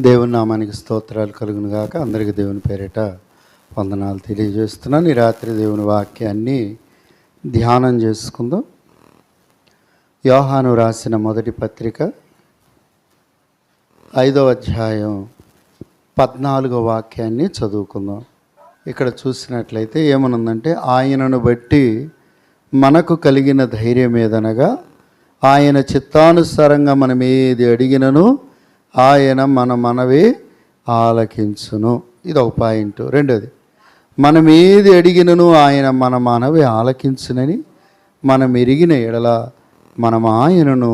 దేవుని నామానికి స్తోత్రాలు కలుగును గాక అందరికి దేవుని పేరిట వందనాలు తెలియజేస్తున్నాను. ఈ రాత్రి దేవుని వాక్యాన్ని ధ్యానం చేసుకుందాం. యోహాను రాసిన మొదటి పత్రిక ఐదవ అధ్యాయం పద్నాలుగో వాక్యాన్ని చదువుకుందాం. ఇక్కడ చూసినట్లయితే ఏమనుందంటే ఆయనను బట్టి మనకు కలిగిన ధైర్యం ఏదనగా ఆయన చిత్తానుసారంగా మనం ఏది అడిగినను ఆయన మన మనవి ఆలకించును. ఇది ఒక పాయింట్. రెండోది మనం ఏది అడిగినను ఆయన మన మనవి ఆలకించునని మనం ఎరిగిన ఎడల మనం ఆయనను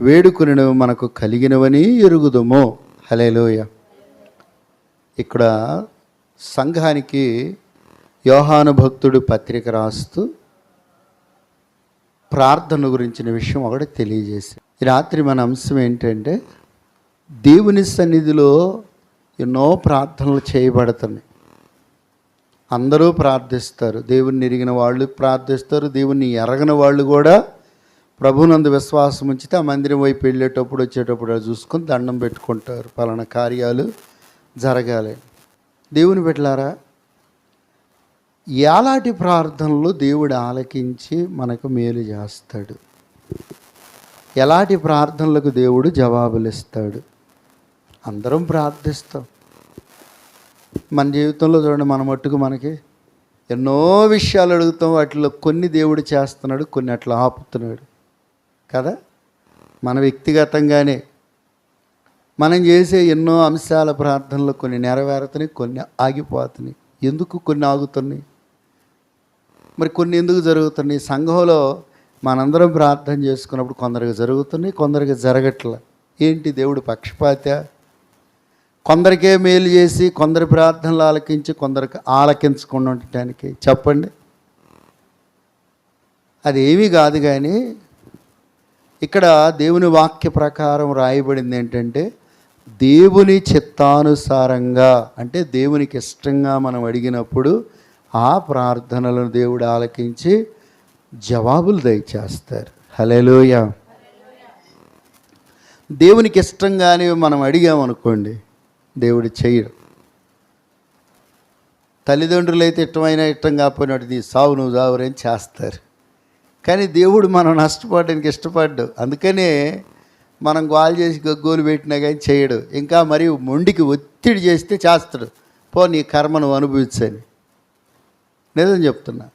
వేడుకునడం మనకు కలిగినవని ఎరుగుదుము. హలేలోయ ఇక్కడ సంఘానికి యోహాను భక్తుడు పత్రిక రాస్తూ ప్రార్థన గురించిన విషయం ఒకటి తెలియజేసి రాత్రి మన అంశం ఏంటంటే దేవుని సన్నిధిలో ఎన్నో ప్రార్థనలు చేయబడుతున్నాయి. అందరూ ప్రార్థిస్తారు. దేవుని ఎరిగిన వాళ్ళు ప్రార్థిస్తారు. దేవుని ఎరగని వాళ్ళు కూడా ప్రభునందు విశ్వాసం ఉంచితే ఆ మందిరం వైపు వెళ్ళేటప్పుడు వచ్చేటప్పుడు చూసుకొని దండం పెట్టుకుంటారు. పలానా కార్యాలు జరగాలి. దేవుని పెట్టలారా ఎలాంటి ప్రార్థనలు దేవుడు ఆలకించి మనకు మేలు చేస్తాడు? ఎలాంటి ప్రార్థనలకు దేవుడు జవాబులు ఇస్తాడు అందరం ప్రార్థిస్తాం. మన జీవితంలో చూడండి మన మట్టుకు మనకి ఎన్నో విషయాలు అడుగుతాం. వాటిలో కొన్ని దేవుడు చేస్తున్నాడు కొన్ని అట్లా ఆపుతున్నాడు. కదా? మన వ్యక్తిగతంగానే మనం చేసే ఎన్నో అంశాల ప్రార్థనలు కొన్ని నెరవేరుతున్నాయి కొన్ని ఆగిపోతున్నాయి. ఎందుకు కొన్ని ఆగుతున్నాయి? మరి కొన్ని ఎందుకు జరుగుతున్నాయి? సంఘంలో మనందరం ప్రార్థన చేసుకున్నప్పుడు కొందరికి జరుగుతున్నాయి కొందరికి జరగట్ల. ఏంటి దేవుడు పక్షపాత? కొందరికే మేలు చేసి కొందరి ప్రార్థనలు ఆలకించి కొందరికి ఆలకించకుండా ఉండటానికి చెప్పండి. అది ఏమీ కాదు కానీ ఇక్కడ దేవుని వాక్య ప్రకారం రాయబడింది ఏంటంటే దేవుని చిత్తానుసారంగా అంటే దేవునికి ఇష్టంగా మనం అడిగినప్పుడు ఆ ప్రార్థనలను దేవుడు ఆలకించి జవాబులు దయచేస్తారు. హలేలోయ దేవునికి ఇష్టంగానే మనం అడిగామనుకోండి దేవుడు చేయడు. తల్లిదండ్రులు అయితే ఇష్టమైనా ఇష్టం కాకపోయినట్టు నీ సావు నువ్వు సావురని చేస్తారు. కానీ దేవుడు మనం నష్టపడడానికి ఇష్టపడ్డు. అందుకనే మనం గోల్ చేసి గగ్గోలు పెట్టినా కానీ చేయడు. ఇంకా మరి మొండికి ఒత్తిడి చేస్తే చేస్తాడు. పో నీ కర్మ నువ్వు అనుభవించని. నిజం చెప్తున్నా.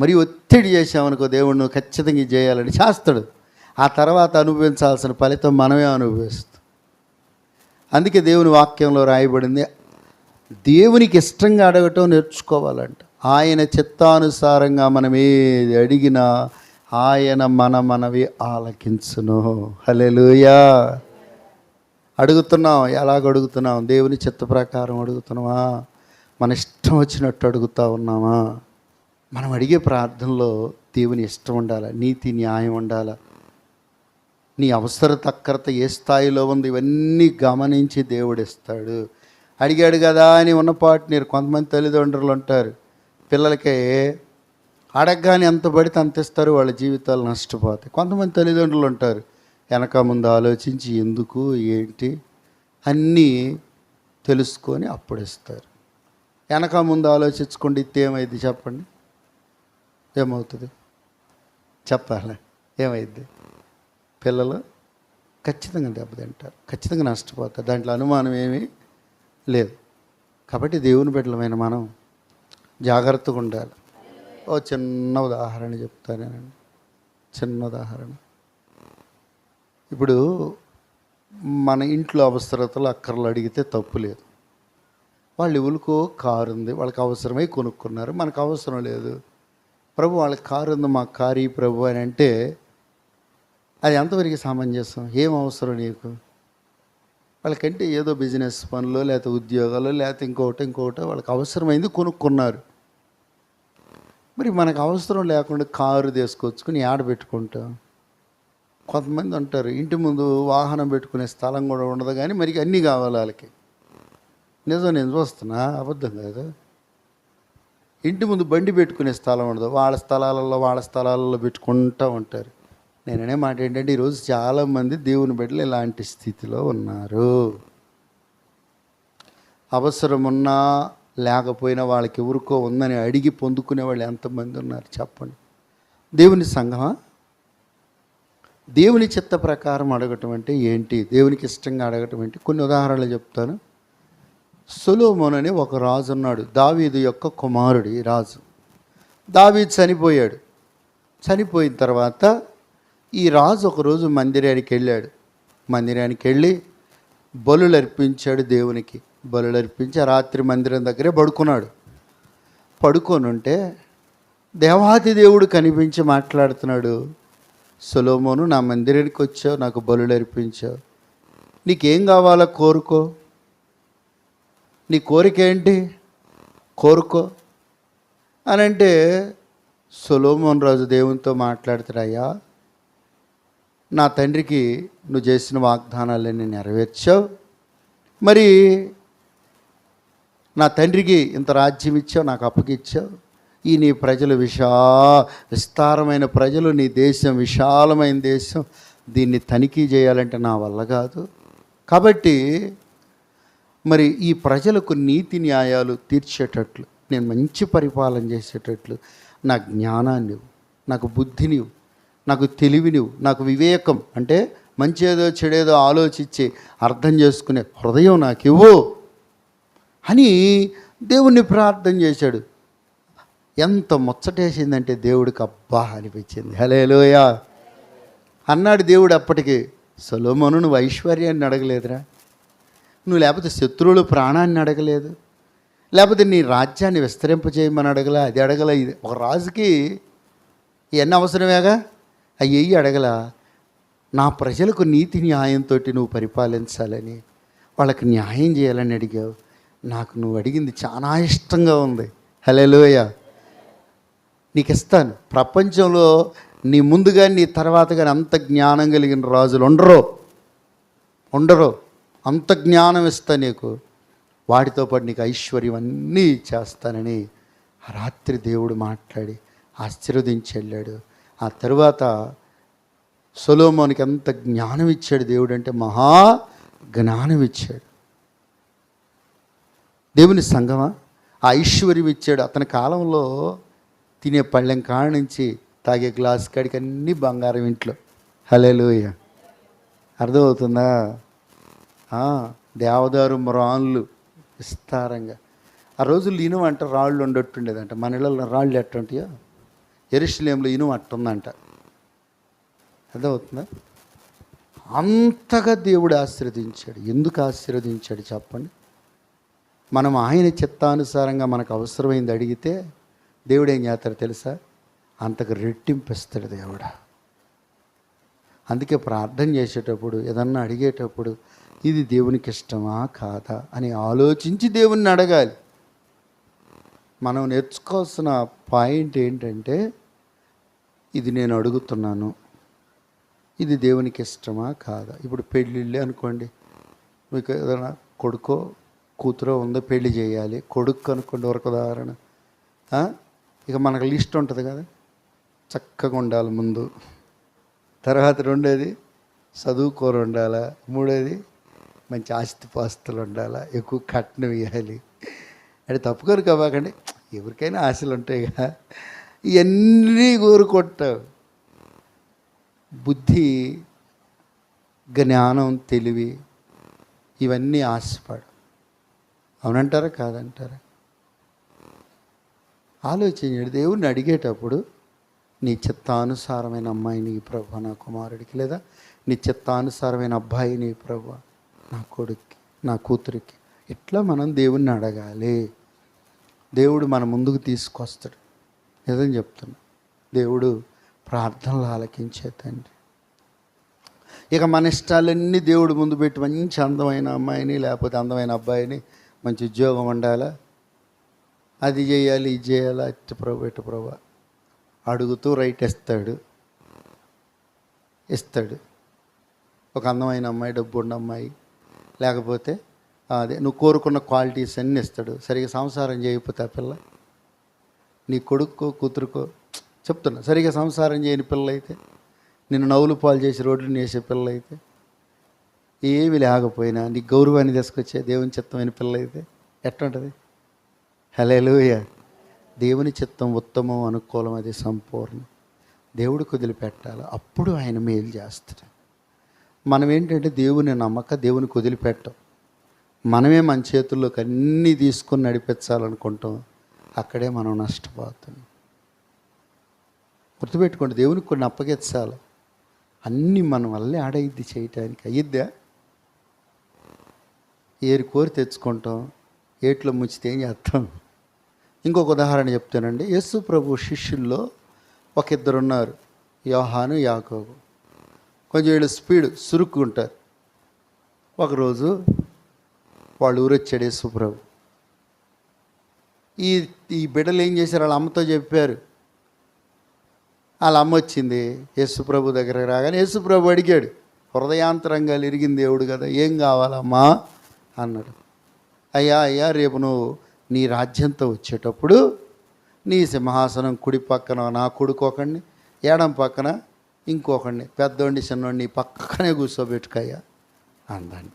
మరి ఒత్తిడి చేసామనుకో దేవుడు నువ్వు ఖచ్చితంగా చేయాలని చేస్తాడు. ఆ తర్వాత అనుభవించాల్సిన ఫలితం మనమే అనుభవిస్తాం. అందుకే దేవుని వాక్యంలో రాయబడింది దేవునికి ఇష్టంగా అడగటం నేర్చుకోవాలంట. ఆయన చిత్తానుసారంగా మనం ఏది అడిగినా ఆయన మన మనవి ఆలకించును. హలెలుయా అడుగుతున్నాం ఎలాగ అడుగుతున్నాం? దేవుని చిత్త ప్రకారం అడుగుతున్నావా మన ఇష్టం వచ్చినట్టు అడుగుతా ఉన్నామా? మనం అడిగే ప్రార్థనలో దేవుని ఇష్టం ఉండాలి? నీతి న్యాయం ఉండాలా? నీ అవసర తక్కరత ఏ స్థాయిలో ఉంది ఇవన్నీ గమనించి దేవుడు ఇస్తాడు అడిగాడు కదా అని ఉన్నపాటు మీరు కొంతమంది తల్లిదండ్రులు ఉంటారు పిల్లలకి అడగగానే ఎంత పడితే అంత ఇస్తారు వాళ్ళ జీవితాలు నష్టపోతాయి. కొంతమంది తల్లిదండ్రులు ఉంటారు వెనక ముందు ఆలోచించి ఎందుకు ఏంటి అన్నీ తెలుసుకొని అప్పుడు ఇస్తారు. వెనక ముందు ఆలోచించుకోండి ఇస్తే ఏమైంది చెప్పండి? ఏమవుతుంది? చెప్పాలి. ఏమైంది పిల్లలు ఖచ్చితంగా దెబ్బతింటారు. ఖచ్చితంగా నష్టపోతారు. దాంట్లో అనుమానం ఏమీ లేదు. కాబట్టి దేవుని బిడ్డలమైన మనం జాగ్రత్తగా ఉండాలి. ఓ చిన్న ఉదాహరణ చెప్తానేనండి చిన్న ఉదాహరణ. ఇప్పుడు మన ఇంట్లో అవసరతలు అక్కర్లు అడిగితే తప్పు లేదు. వాళ్ళు ఎవరికో కారు ఉంది. వాళ్ళకి అవసరమై కొనుక్కున్నారు. మనకు అవసరం లేదు. ప్రభు వాళ్ళకి కారు ఉంది. మా కారు ఈ ప్రభు అని అంటే అది ఎంతవరకు సమంజసం ఏం అవసరం నీకు? వాళ్ళకంటే ఏదో బిజినెస్ పనులు లేకపోతే ఉద్యోగాలు లేకపోతే ఇంకోటి ఇంకోటి వాళ్ళకి అవసరమైంది కొనుక్కున్నారు. మరి మనకు అవసరం లేకుండా కారు తీసుకొచ్చుకుని ఆడ పెట్టుకుంటాం? కొంతమంది అంటారు ఇంటి ముందు వాహనం పెట్టుకునే స్థలం కూడా ఉండదు కానీ మరి అన్నీ కావాలి వాళ్ళకి. నిజం నేను చూస్తున్నా అబద్ధం కాదు. ఇంటి ముందు బండి పెట్టుకునే స్థలం ఉండదు. వాళ్ళ స్థలాలలో వాళ్ళ స్థలాలలో పెట్టుకుంటూ ఉంటారు. నేననే మాట ఏంటంటే ఈరోజు చాలామంది దేవుని బిడ్డలు ఇలాంటి స్థితిలో ఉన్నారు. అవసరమున్నా లేకపోయినా వాళ్ళకి ఎవరికో ఉందని అడిగి పొందుకునే వాళ్ళు ఎంతమంది ఉన్నారు చెప్పండి. దేవుని సంఘమా? దేవుని చిత్త ప్రకారం అడగటం అంటే ఏంటి? దేవునికి ఇష్టంగా అడగటం ఏంటి? కొన్ని ఉదాహరణలు చెప్తాను. సొలోమోన్ అని ఒక రాజు ఉన్నాడు. దావీదు యొక్క కుమారుడు ఈ రాజు. దావీదు చనిపోయాడు. చనిపోయిన తర్వాత ఈ రాజు ఒకరోజు మందిరానికి వెళ్ళాడు. మందిరానికి వెళ్ళి బలులు అర్పించాడు దేవునికి. బలులు అర్పించి రాత్రి మందిరం దగ్గరే పడుకున్నాడు. పడుకొని ఉంటే దేవాది దేవుడు కనిపించి మాట్లాడుతున్నాడు. సొలోమోను నా మందిరానికి వచ్చావు నాకు బలులు అర్పించావు నీకేం కావాలో కోరుకో. నీ కోరిక ఏంటి? కోరుకో. అని అంటే సొలోమోన్ రాజు దేవునితో మాట్లాడుతాడయ్యా నా తండ్రికి నువ్వు చేసిన వాగ్దానాలన్నీ నెరవేర్చావు. మరి నా తండ్రికి ఇంత రాజ్యం ఇచ్చావు నాకు అప్పగిచ్చావు ఈ నీ ప్రజలు విశా విస్తారమైన ప్రజలు నీ దేశం విశాలమైన దేశం. దీన్ని తనిఖీ చేయాలంటే నా వల్ల కాదు. కాబట్టి మరి ఈ ప్రజలకు నీతి న్యాయాలు తీర్చేటట్లు నేను మంచి పరిపాలన చేసేటట్లు నా జ్ఞానాన్ని నాకు బుద్ధిని నాకు తెలివినివ్వు నాకు వివేకం అంటే మంచేదో చెడేదో ఆలోచించి అర్థం చేసుకునే హృదయం నాకు ఇవ్వు అని దేవుణ్ణి ప్రార్థన చేశాడు. ఎంత ముచ్చటేసిందంటే దేవుడికి అబ్బా అనిపించింది. హలేలోయా అన్నాడు దేవుడు అప్పటికి సొలోమోను నువ్వు ఐశ్వర్యాన్ని అడగలేదురా. నువ్వు లేకపోతే శత్రువులు ప్రాణాన్ని అడగలేదు. లేకపోతే నీ రాజ్యాన్ని విస్తరింపజేయమని అడగల అది అడగల ఇది ఒక రాజుకి ఇవన్నీ అవసరమేగా? అయ్యి అడగల నా ప్రజలకు నీతి న్యాయంతో నువ్వు పరిపాలించాలని వాళ్ళకి న్యాయం చేయాలని అడిగావు. నాకు నువ్వు అడిగింది చాలా ఇష్టంగా ఉంది. హలోయ నీకు ఇస్తాను ప్రపంచంలో నీ ముందుగా నీ తర్వాత కానీ అంత జ్ఞానం కలిగిన రాజులు ఉండరు. ఉండరు. అంత జ్ఞానం ఇస్తా నీకు. వాటితో పాటు నీకు ఐశ్వర్యం అన్నీ చేస్తానని రాత్రి దేవుడు మాట్లాడి ఆశీర్వదించి వెళ్ళాడు. ఆ తరువాత సొలోమోనికి ఎంత జ్ఞానం ఇచ్చాడు దేవుడు అంటే మహా జ్ఞానం ఇచ్చాడు. దేవుని సంగమా? ఆ ఐశ్వర్యం ఇచ్చాడు. అతని కాలంలో తినే పళ్ళెం కాడ నుంచి తాగే గ్లాస్ కాడికి అన్నీ బంగారం ఇంట్లో. హలేలుయ అర్థమవుతుందా? దేవదారు మ్రాన్లు విస్తారంగా. ఆ రోజుల్లో ఇనుము అంటే రాళ్ళు ఉండట్టుండేదంట. మన ఇళ్ళలో రాళ్ళు ఎట్టుంటాయో ఎరుషులేంలో ఇనుము అట్టుందంట. అర్థమవుతుందా? అంతగా దేవుడు ఆశీర్వదించాడు. ఎందుకు ఆశీర్వదించాడు చెప్పండి? మనం ఆయన చిత్తానుసారంగా మనకు అవసరమైంది అడిగితే దేవుడు ఏం చేస్తాడు తెలుసా? అంతకు రెట్టింపిస్తాడు దేవుడు. అందుకే ప్రార్థన చేసేటప్పుడు ఏదన్నా అడిగేటప్పుడు ఇది దేవునికి ఇష్టమా? కాదా? అని ఆలోచించి దేవుణ్ణి అడగాలి. మనం నేర్చుకోవాల్సిన పాయింట్ ఏంటంటే ఇది నేను అడుగుతున్నాను. ఇది దేవునికి ఇష్టమా కాదా? ఇప్పుడు పెళ్ళిళ్ళే అనుకోండి. మీకు ఏదైనా కొడుకో కూతురో ఉందో పెళ్ళి చేయాలి. కొడుకు అనుకోండి ఒక ఉదాహరణ ఇక మనకు లిస్ట్ ఉంటుంది కదా. చక్కగా ఉండాలి ముందు. తర్వాత రెండోది చదువుకోరు ఉండాలా? మూడోది మంచి ఆస్తిపాస్తులు ఉండాలా? ఎక్కువ కట్నం ఇవ్వాలి అంటే తప్పుకోరు కాబాకండి ఎవరికైనా ఆశలు ఉంటాయి కదా. ఇవన్నీ కోరుకుంటావు బుద్ధి జ్ఞానం తెలివి ఇవన్నీ ఆశపడు. అవునంటారా? కాదంటారా? ఆలోచించండి దేవుణ్ణి అడిగేటప్పుడు నీ చిత్తానుసారమైన అమ్మాయిని ప్రభు నా కుమారుడికి లేదా నీ చిత్తానుసారమైన అబ్బాయిని ప్రభు నా కొడుక్కి నా కూతురికి. ఇట్లా మనం దేవుణ్ణి అడగాలి? దేవుడు మన ముందుకు తీసుకొస్తాడు. నిజం చెప్తున్నా. దేవుడు ప్రార్థనలు ఆలకించే తండ్రి. ఇక మన ఇష్టాలన్నీ దేవుడు ముందు పెట్టి మంచి అందమైన అమ్మాయిని లేకపోతే అందమైన అబ్బాయిని మంచి ఉద్యోగం ఉండాలా? అది చేయాలి ఇది చేయాలా? ఇటు ప్రభు ఇటు ప్రభు. అడుగుతూ రైట్ ఇస్తాడు. ఇస్తాడు. ఒక అందమైన అమ్మాయి డబ్బు ఉన్న అమ్మాయి. లేకపోతే అదే నువ్వు కోరుకున్న క్వాలిటీస్ అన్నీ ఇస్తాడు. సరిగా సంసారం చేయకపోతే ఆ పిల్ల. నీ కొడుకో కూతురుకో చెప్తున్నా. సరిగా సంసారం చేయని పిల్ల అయితే నిన్ను నవ్వులు పాలు చేసి రోడ్లు వేసే పిల్ల అయితే ఏమి లేకపోయినా నీ గౌరవాన్ని తీసుకొచ్చే దేవుని చిత్తమైన పిల్ల అయితే ఎట్లుంటుంది? హలేలుయ దేవుని చిత్తం ఉత్తమం అనుకూలం అది సంపూర్ణం. దేవుడు కుదిలిపెట్టాలి అప్పుడు ఆయన మేలు చేస్తాడు. మనం ఏంటంటే దేవుని నమ్మక దేవుని వదిలిపెట్టాం. మనమే మన చేతుల్లోకి అన్నీ తీసుకొని నడిపించాలనుకుంటాం అక్కడే మనం నష్టపోతున్నాం. గుర్తుపెట్టుకోండి దేవునికి కొన్ని అప్పగించాలి. అన్నీ మన వల్లే ఆడయిద్ది చేయటానికి. అయ్యిద్దా? ఏరి కోరి తెచ్చుకుంటాం ఏట్లో ముంచితే ఏం చేస్తాం? ఇంకొక ఉదాహరణ చెప్తానండి. యేసు ప్రభు శిష్యుల్లో ఒక ఇద్దరు ఉన్నారు యోహాను యాకోబు. కొంచెం వీళ్ళు స్పీడ్ సురుక్కుంటారు. ఒకరోజు వాళ్ళు ఊరొచ్చాడు యేసు ఈ ఈ బిడ్డలు ఏం చేశారు? వాళ్ళ అమ్మతో చెప్పారు. వాళ్ళ అమ్మ వచ్చింది యేసుప్రభు దగ్గర రాగానే యేసుప్రభు అడిగాడు హృదయాంతరంగా ఇరిగిన దేవుడు కదా ఏం కావాలమ్మా? అన్నాడు. అయ్యా అయ్యా రేపు నువ్వు నీ రాజ్యంతో వచ్చేటప్పుడు నీ సింహాసనం కుడి పక్కన నా కొడుకు ఒకడిని ఏడం పక్కన ఇంకొకడిని పెద్దోండి చిన్నోడిని పక్కనే కూర్చోబెట్టుకయ్యా అందంట.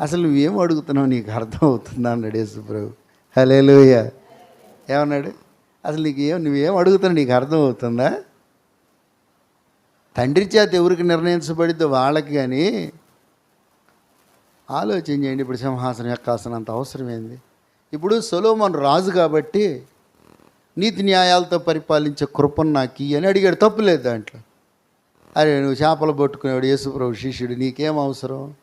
అసలు నువ్వేం అడుగుతున్నావు? నీకు అర్థం అవుతుందా అన్నాడు యేసుప్రభు హలే లోయ ఏమన్నాడు? అసలు నీకు ఏం నువ్వేం అడుగుతున్నావు? నీకు అర్థం అవుతుందా తండ్రి చేత ఎవరికి నిర్ణయించబడిద్దో వాళ్ళకి కానీ ఆలోచన చేయండి. ఇప్పుడు సింహాసనం ఎక్కాల్సినంత అవసరం ఏంది ఇప్పుడు సొలోమన్ రాజు కాబట్టి నీతి న్యాయాలతో పరిపాలించే కృపను నాకు అని అడిగాడు. తప్పులేదు దాంట్లో. అరే నువ్వు చేపలు పట్టుకునేవాడు యేసుప్రభు శిష్యుడు. నీకేం అవసరం?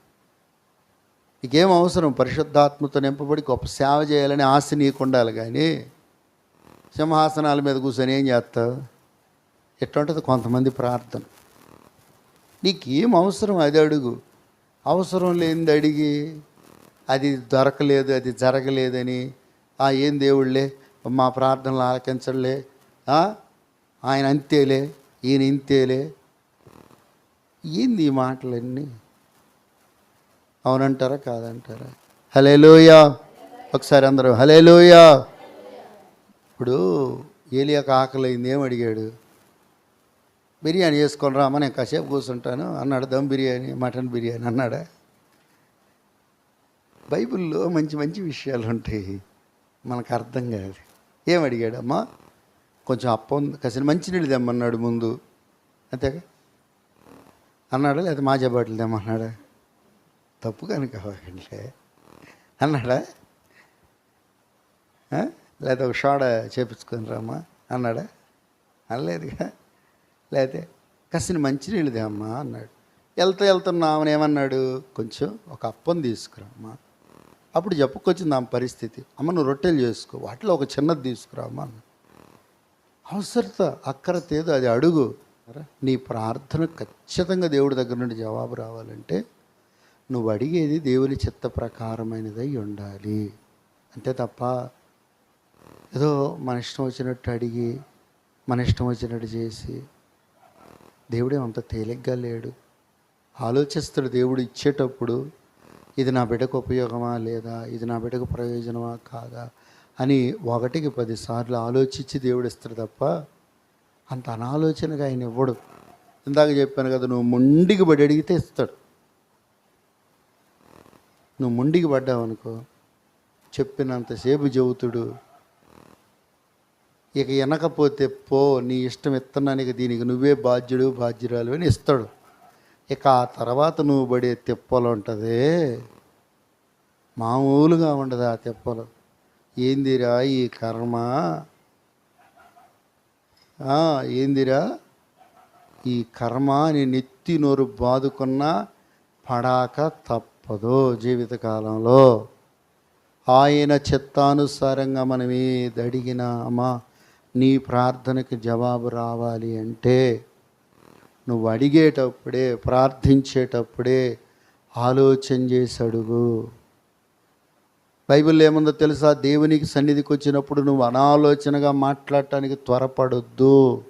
నీకేం అవసరం? పరిశుద్ధాత్మతో నింపబడి గొప్ప సేవ చేయాలని ఆశ నీకు ఉండాలి కానీ సింహాసనాల మీద కూర్చొని ఏం చేస్తావు? ఎట్టుంటుంది కొంతమంది ప్రార్థన. నీకేం అవసరం? అది అడుగు. అవసరం లేనిది అడిగి అది దొరకలేదు అది జరగలేదని ఆ ఏం దేవుళ్ళే? మా ప్రార్థనలు ఆలకించలే ఆయన అంతేలే ఈయన ఇంతేలే. ఏంది ఈ మాటలన్నీ? అవునంటారా? కాదంటారా? హలేలోయా ఒకసారి అందరూ హలేలోయా ఇప్పుడు ఏలియాకు ఆకలి అయింది ఏం అడిగాడు? బిర్యానీ చేసుకొని రామా నేను కాసేపు కూర్చుంటాను అన్నాడు. దమ్ బిర్యానీ మటన్ బిర్యానీ అన్నాడా? బైబిల్లో మంచి మంచి విషయాలు ఉంటాయి. మనకు అర్థం కాదు. ఏం అడిగాడమ్మా? కొంచెం అప్పం మంచి మంచినీళ్ళు తెమ్మన్నాడు ముందు. అంతేగా? అన్నాడా? లేదా మాజా బాటిల్ తెమ్మన్నాడా? తప్పు కనుక అవ్వకండి అన్నాడా? లేదా ఒక షాడ చేపించుకొని రామా అన్నాడా? అనలేదుగా. లేకపోతే కసిన మంచినీళ్ళు అమ్మా అన్నాడు. వెళ్తా వెళ్తున్నామని ఏమన్నాడు? కొంచెం ఒక అప్పం తీసుకురామ్మా. అప్పుడు చెప్పుకొచ్చింది ఆమె పరిస్థితి. అమ్మ నువ్వు రొట్టెలు చేసుకో. వాటిలో ఒక చిన్నది తీసుకురామ్మా అన్న అవసరత అక్కర ఏదో అది అడుగు. నీ ప్రార్థన ఖచ్చితంగా దేవుడి దగ్గర నుండి జవాబు రావాలంటే నువ్వు అడిగేది దేవుని చిత్త ప్రకారమైనదై ఉండాలి. అంతే తప్ప ఏదో మన ఇష్టం వచ్చినట్టు అడిగి మన ఇష్టం వచ్చినట్టు చేసి దేవుడే అంత తేలిగ్గా లేడు. ఆలోచిస్తాడు దేవుడు ఇచ్చేటప్పుడు ఇది నా బిడ్డకు ఉపయోగమా లేదా ఇది నా బిడ్డకు ప్రయోజనమా కాదా అని ఒకటికి పదిసార్లు ఆలోచించి దేవుడు ఇస్తాడు తప్ప అంత అనాలోచనగా ఆయన ఇవ్వడు. ఇందాక చెప్పాను కదా నువ్వు మొండికి పడి అడిగితే ఇస్తాడు. నువ్వు ముండికి పడ్డావనుకో చెప్పినంతసేపు చెబుతుడు. ఇక వినకపోతే పో నీ ఇష్టం ఇస్తున్నానికి దీనికి నువ్వే బాధ్యుడు బాధ్యురాలు అని ఇస్తాడు. ఇక ఆ తర్వాత నువ్వు పడే తిప్పలు ఉంటుంది. మామూలుగా ఉండదు ఆ తిప్పలు. ఏందిరా ఈ కర్మ? ఏందిరా? ఈ కర్మ అని నెత్తి నోరు బాదుకున్నా పడాక తప్ప తప్పదు జీవితకాలంలో. ఆయన చిత్తానుసారంగా మనం ఏది అడిగినా అమ్మా నీ ప్రార్థనకి జవాబు రావాలి అంటే నువ్వు అడిగేటప్పుడే ప్రార్థించేటప్పుడే ఆలోచన చేసి అడుగు. బైబిల్ ఏముందో తెలుసా? దేవునికి సన్నిధికి వచ్చినప్పుడు నువ్వు అనాలోచనగా మాట్లాడటానికి త్వరపడొద్దు.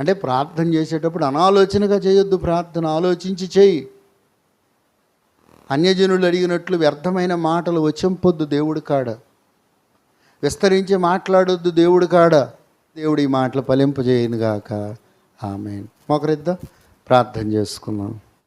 అంటే ప్రార్థన చేసేటప్పుడు అనాలోచనగా చేయొద్దు ప్రార్థన ఆలోచించి చేయి. అన్యజనులు అడిగినట్లు వ్యర్థమైన మాటలు వచ్చింపొద్దు దేవుడు కాడ. విస్తరించి మాట్లాడొద్దు దేవుడు కాడ. దేవుడి ఈ మాటలు ఫలింపజేయను గాక ఆమె మొకరిద్దాం. ప్రార్థన చేసుకున్నాం